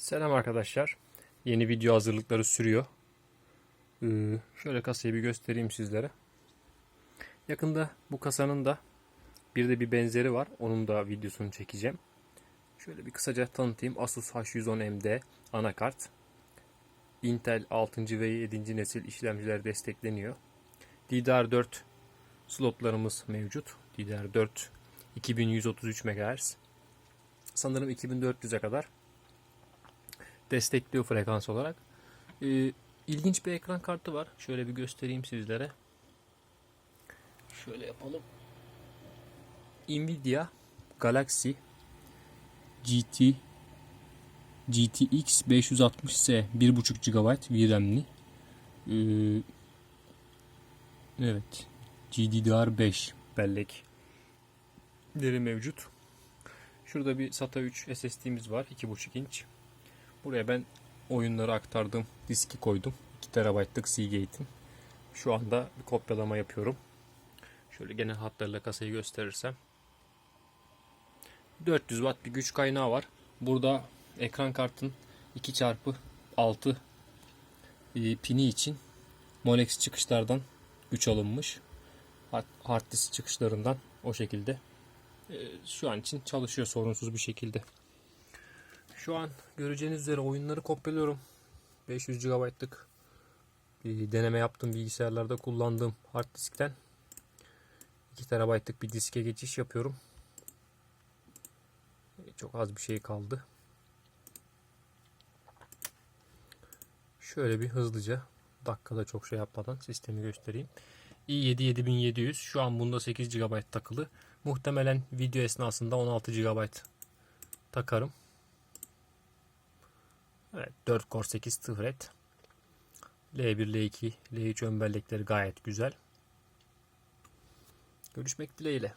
Selam arkadaşlar. Yeni video hazırlıkları sürüyor. Ee, şöyle kasayı bir göstereyim sizlere. Yakında bu kasanın da bir de bir benzeri var. Onun da videosunu çekeceğim. Şöyle bir kısaca tanıtayım. Asus H110MD anakart. Intel 6. ve 7. nesil işlemciler destekleniyor. DDR4 slotlarımız mevcut. DDR4 2133 MHz. Sanırım 2400'e kadar destekliyor frekans olarak. Ee, ilginç bir ekran kartı var. Şöyle bir göstereyim sizlere. Şöyle yapalım. Nvidia Galaxy GT GTX 560S 1.5 GB VRAM'li. Ee, evet. GDDR5 bellekleri mevcut. Şurada bir SATA 3 SSD'miz var. 2.5 inç. Buraya ben oyunları aktardım. Diski koydum. 2 TB'lık Seagate'in. Şu anda bir kopyalama yapıyorum. Şöyle genel hatlarıyla kasayı gösterirsem. 400 Watt bir güç kaynağı var. Burada ekran kartın 2 çarpı 6 e, pini için Molex çıkışlardan güç alınmış. Hard disk çıkışlarından o şekilde. E, Şu an için çalışıyor sorunsuz bir şekilde. Şu an göreceğiniz üzere oyunları kopyalıyorum. 500 GB'lık bir deneme yaptığım bilgisayarlarda kullandığım hard diskten 2 TB'lık bir diske geçiş yapıyorum. Çok az bir şey kaldı. Şöyle bir hızlıca dakikada çok şey yapmadan sistemi göstereyim. i7 7700 şu an bunda 8 GB takılı. Muhtemelen video esnasında 16 GB takarım. Evet 4 core 8 thread. L1, L2, L3 ön bellekleri gayet güzel. Görüşmek dileğiyle.